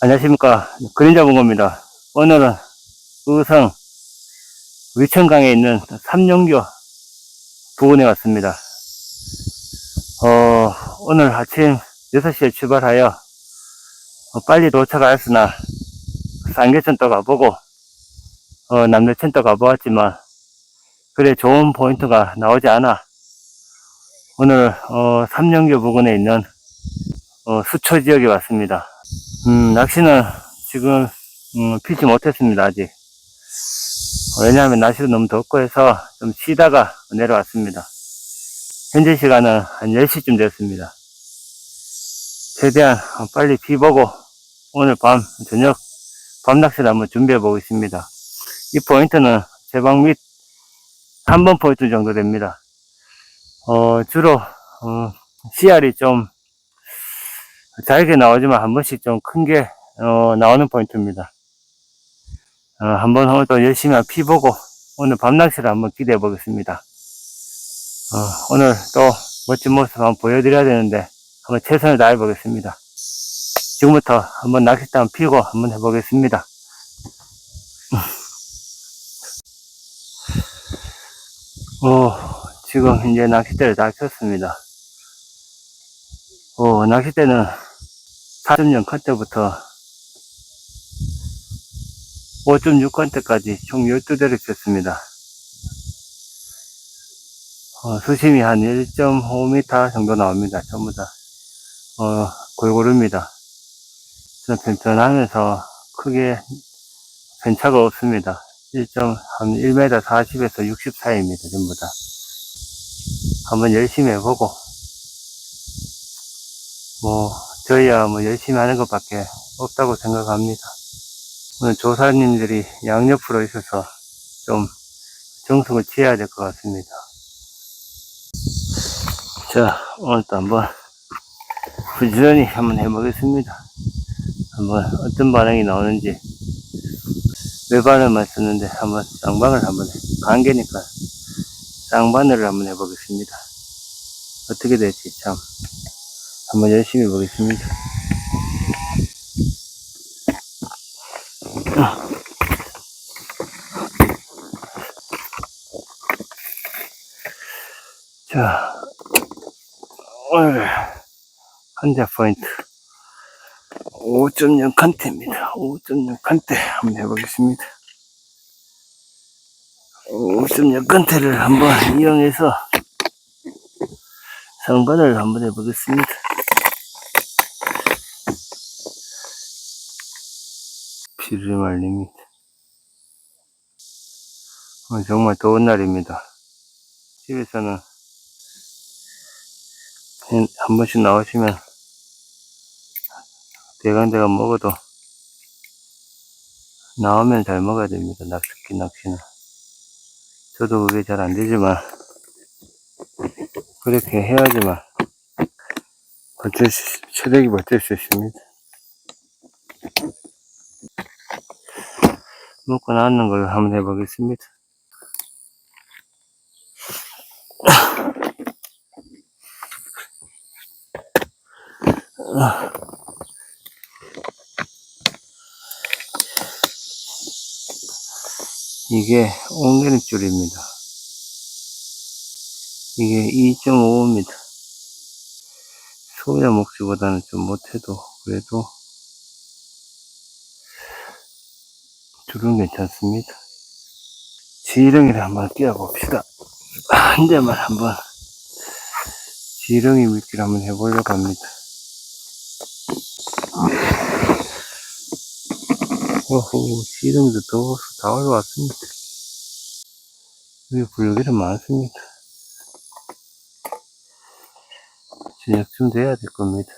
안녕하십니까. 그림자 본겁니다. 오늘은 의성 위천강에 있는 삼룡교 부근에 왔습니다. 어, 오늘 아침 6시에 출발하여 어, 빨리 도착하였으나 쌍계천도 가보고 어, 남대천도 가보았지만 그래 좋은 포인트가 나오지 않아 오늘 어, 삼룡교 부근에 있는 어, 수초 지역에 왔습니다. 음, 낚시는 지금 음, 피지 못했습니다 아직. 왜냐하면 날씨가 너무 덥고 해서 좀 쉬다가 내려왔습니다. 현재 시간은 한 10시쯤 됐습니다. 최대한 빨리 비 보고 오늘 밤 저녁 밤 낚시를 한번 준비해 보겠습니다. 이 포인트는 제방 밑한번 포인트 정도 됩니다. 어, 주로 어, CR이 좀 잘게 나오지만 한 번씩 좀 큰 게 어, 나오는 포인트입니다. 어, 한번 오늘 또 열심히 피 보고 오늘 밤낚시를 한번 기대해 보겠습니다. 어, 오늘 또 멋진 모습 한번 보여드려야 되는데 한번 최선을 다해 보겠습니다. 지금부터 한번 낚싯대 한번 피고 한번 해보겠습니다. 어, 지금 이제 낚싯대를 다 켰습니다. 어, 낚싯대는 4.0 컨테부터 5.6 컨테까지 총 12대를 켰습니다. 어, 수심이 한 1.5m 정도 나옵니다. 전부 다. 어, 골고루입니다. 좀 편편하면서 크게 편차가 없습니다. 1점, 한 1m 40에서 60 사이입니다. 전부 다. 한번 열심히 해보고, 뭐, 저희야 뭐 열심히 하는 것밖에 없다고 생각합니다. 오늘 조사님들이 양옆으로 있어서 좀 정성을 취해야 될 것 같습니다. 자, 오늘도 한번 부지런히 한번 해보겠습니다. 한번 어떤 반응이 나오는지 외바늘만 썼는데 한번 쌍방을 한번 해. 관계니까 쌍바늘을 한번 해보겠습니다. 어떻게 될지 참 한번 열심히 해보겠습니다. 자, 오늘 한자 포인트 5.0 칸테입니다. 5.0 칸테 한번 해보겠습니다. 5.0 칸테를 한번 이용해서 상반을 한번 해보겠습니다. 비를 말립니다. 정말 더운 날입니다. 집에서는 한- 한 번씩 나오시면 대강대강 먹어도 나오면 잘 먹어야 됩니다. 낚시기 낚시는. 저도 그게 잘 안 되지만 그렇게 해야지만 버틸 수, 체력이 버틸 수 있습니다. 먹고 나왔는 걸 한번 해보겠습니다. 이게 옹개잎줄입니다. 이게 2.5입니다. 소야 목줄보다는 좀 못해도 그래도 줄은 괜찮습니다. 지렁이를 한번 끼워봅시다. 한 대만 한번 지렁이 물기를 한번 해보려고 합니다. 오호, 지렁이도 더워서 다 올라왔습니다. 여기 불기는 많습니다. 저녁쯤 돼야 될 겁니다.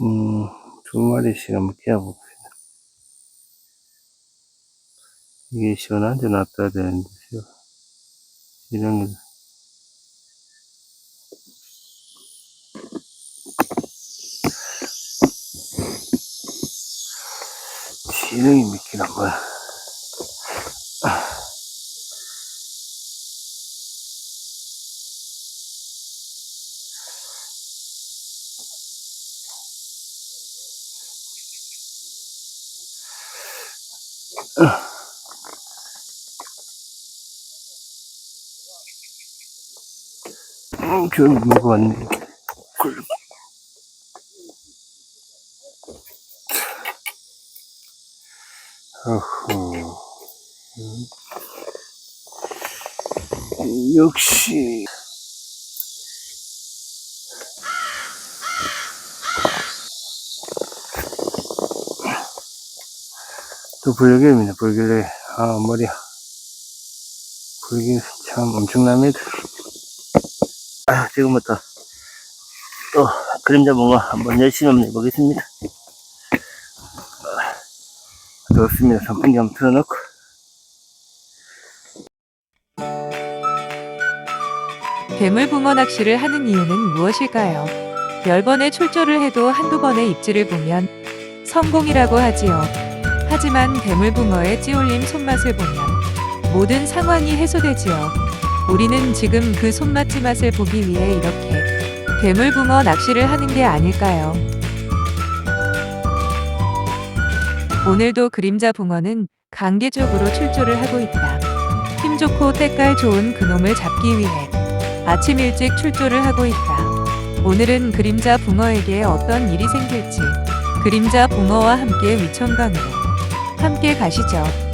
음, 두 마리씩 한번 키워봅시다. 이게 시원한 데 놔둬야 되는데, 이런 게. 지렁이 미끼를 한번. 음, 줄 먹어왔네. 어후. 음. 역시. 또 불길입니다, 불길래. 아, 머리야. 불길 참 엄청납니다. 아, 지금부터 또 그림자 붕어 한번 열심히 한번 해보겠습니다. 아, 좋습니다. 선풍기 한번 틀어놓고. 괴물붕어 낚시를 하는 이유는 무엇일까요? 10번의 출조를 해도 한두 번의 입질을 보면 성공이라고 하지요. 하지만 괴물붕어의 찌올림 손맛을 보면 모든 상황이 해소되지요. 우리는 지금 그 손맛지 맛을 보기 위해 이렇게 괴물붕어 낚시를 하는 게 아닐까요? 오늘도 그림자 붕어는 강제적으로 출조를 하고 있다. 힘 좋고 때깔 좋은 그놈을 잡기 위해 아침 일찍 출조를 하고 있다. 오늘은 그림자 붕어에게 어떤 일이 생길지 그림자 붕어와 함께 위천강으로 함께 가시죠.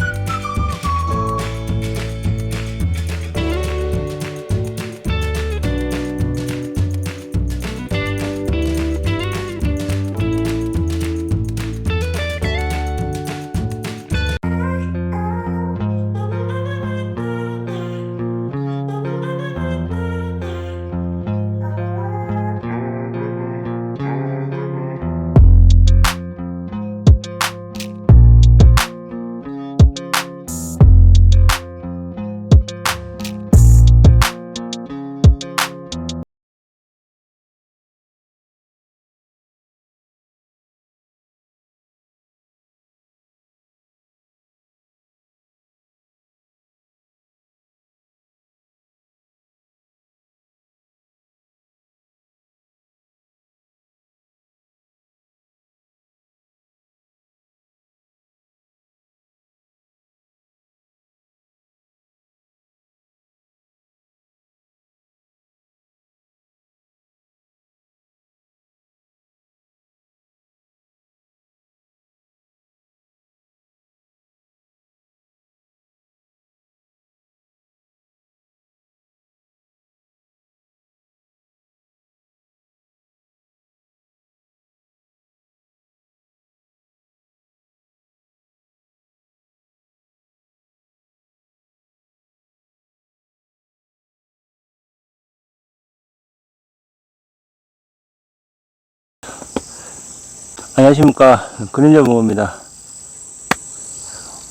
안녕하십니까. 그림자 붕어입니다.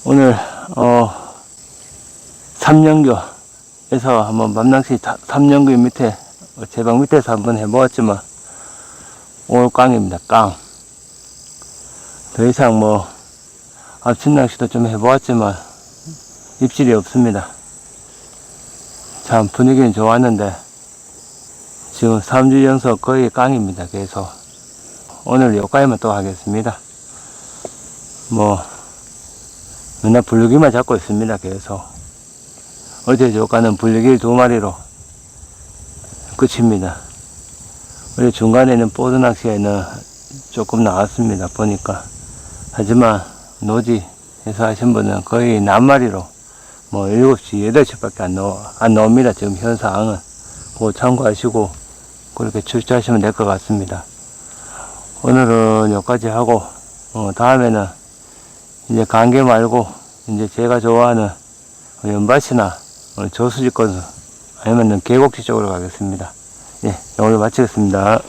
오늘, 어, 삼령교에서 한번 밤낚시 다- 삼령교 밑에, 어, 제방 밑에서 한번 해보았지만, 오늘 깡입니다. 깡. 더 이상 뭐, 앞친 낚시도 좀 해보았지만, 입질이 없습니다. 참 분위기는 좋았는데, 지금 3주 연속 거의 깡입니다. 계속. 오늘 여기까지만 또 하겠습니다. 뭐, 맨날 불르기만 잡고 있습니다. 계속. 어제 저가는 불르기 두 마리로 끝입니다. 우리 중간에는 보드 낚시에는 조금 나왔습니다. 보니까. 하지만 노지 해서 하신 분은 거의 낱마리로 뭐 7시, 8시밖에 안, 나오, 안 나옵니다. 지금 현 상황은. 그거 참고하시고 그렇게 출제하시면 될 것 같습니다. 오늘은 여기까지 하고, 어, 다음에는 이제 관계 말고, 이제 제가 좋아하는 연밭이나 어, 저수지권 아니면 계곡지 쪽으로 가겠습니다. 예, 오늘 마치겠습니다.